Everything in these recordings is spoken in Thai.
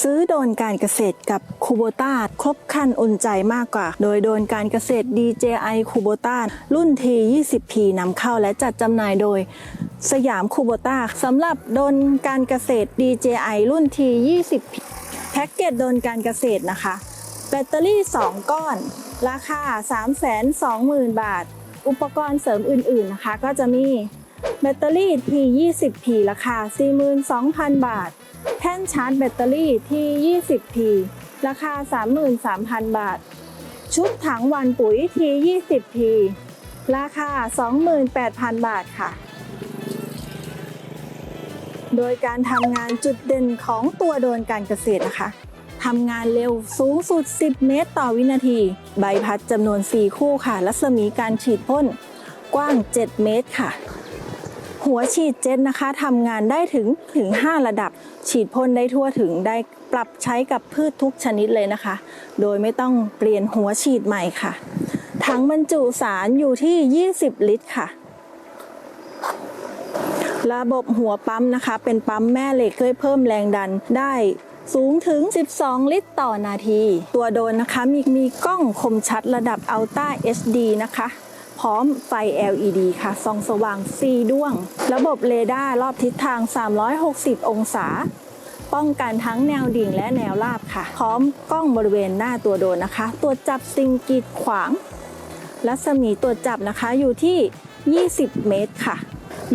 ซื้อโดนการเกษตรกับคูโบต้าครบคันอุ่นใจมากกว่า โดยโดนการเกษตร DJI คูโบต้ารุ่น T20P นำเข้าและจัดจำหน่ายโดยสยามคูโบต้าสำหรับโดนการเกษตร DJI รุ่น T20P แพ็กเกจโดนการเกษตรนะคะ แบตเตอรี่ 2 ก้อน ราคา 320,000 บาท อุปกรณ์เสริมอื่นๆนะคะ ก็จะมี แบตเตอรี่ T20P ราคา 42,000 บาท แท่นชาร์จแบตเตอรี่ T20P ราคา 33,000 บาท ชุดถังวันปุ๋ย T20P ราคา 28,000 บาทค่ะ โดยการทำงานจุดเด่นของตัวโดนการเกษตรนะคะทำงานเร็วสูงสุด 10 เมตรต่อวินาที ใบพัดจำนวน 4 คู่ค่ะ รัศมีการฉีดพ่นกว้าง 7 เมตรค่ะ หัวฉีดเจ็ตนะคะทำงานได้ถึงถึง 5 ระดับ ฉีดพ่นได้ทั่วถึงได้ปรับใช้กับพืชทุกชนิดเลยนะคะ โดยไม่ต้องเปลี่ยนหัวฉีดใหม่ค่ะ ถังบรรจุสารอยู่ที่ 20 ลิตรค่ะ ระบบหัวปั๊มนะคะ เป็นปั๊มแม่เหล็กช่วยเพิ่มแรงดันได้สูงถึง 12 ลิตรต่อนาที ตัวโดนนะคะมีมีกล้องคมชัดระดับ Ultra HD นะคะ พร้อมไฟ LED ค่ะส่องสว่าง 4 ดวง ระบบเรดาร์รอบทิศทาง 360 องศา ป้องกันทั้งแนวดิ่งและแนวราบค่ะ พร้อมกล้องบริเวณหน้าตัวโดนนะคะตรวจับสิ่งกีดขวาง รัศมีตรวจับนะคะอยู่ที่ 20 เมตรค่ะ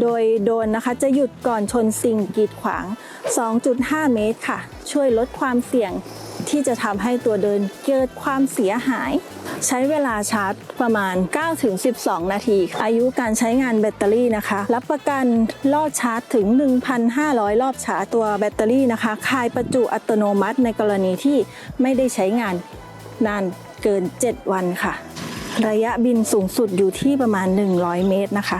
โดยโดนนะคะจะหยุดก่อนชนสิ่งกีดขวาง 2.5 เมตรค่ะ ช่วยลดความเสี่ยงที่จะทำให้ตัวเดินเกิดความเสียหาย ใช้เวลาชาร์จประมาณ 9-12 นาที อายุการใช้งานแบตเตอรี่นะคะ รับประกันรอบชาร์จถึง 1,500 รอบชาร์จตัวแบตเตอรี่นะคะ คายประจุอัตโนมัติในกรณีที่ไม่ได้ใช้งานนานเกิน 7 วันค่ะ ระยะบินสูงสุดอยู่ที่ประมาณ 100 เมตรนะคะ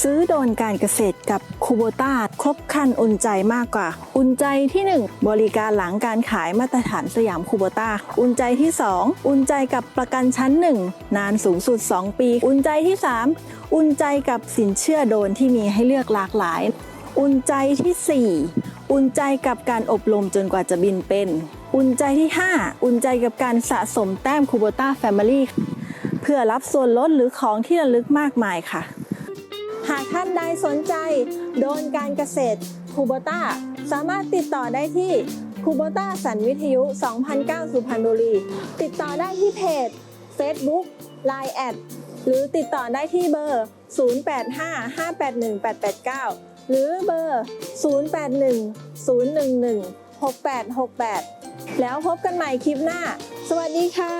ซื้อโดนการเกษตรกับคูโบต้าครบคันอุ่นใจมากกว่า อุ่นใจที่ 1 บริการหลังการขายมาตรฐานสยามคูโบต้าอุ่นใจที่ 2 อุ่นใจกับประกันชั้น 1 นานสูงสุด 2 ปี อุ่นใจที่ 3 อุ่นใจกับสินเชื่อโดนที่มีให้เลือกหลากหลาย อุ่นใจที่ 4 อุ่นใจกับการอบรมจนกว่าจะบินเป็น อุ่นใจที่ 5 อุ่นใจกับการสะสมแต้มคูโบต้าแฟมิลี่เพื่อรับส่วนลดหรือของที่ระลึกมากมายค่ะ หากท่านใดสนใจโดนการเกษตรคูโบต้าสามารถติดต่อได้ที่คูโบต้าสันวิทยุ 2009 สุพรรณบุรี ติดต่อได้ที่เพจ Facebook Line แอดหรือติดต่อได้ที่เบอร์ 0855818889 หรือเบอร์ 0810116868 แล้วพบกันใหม่คลิปหน้า สวัสดีค่ะ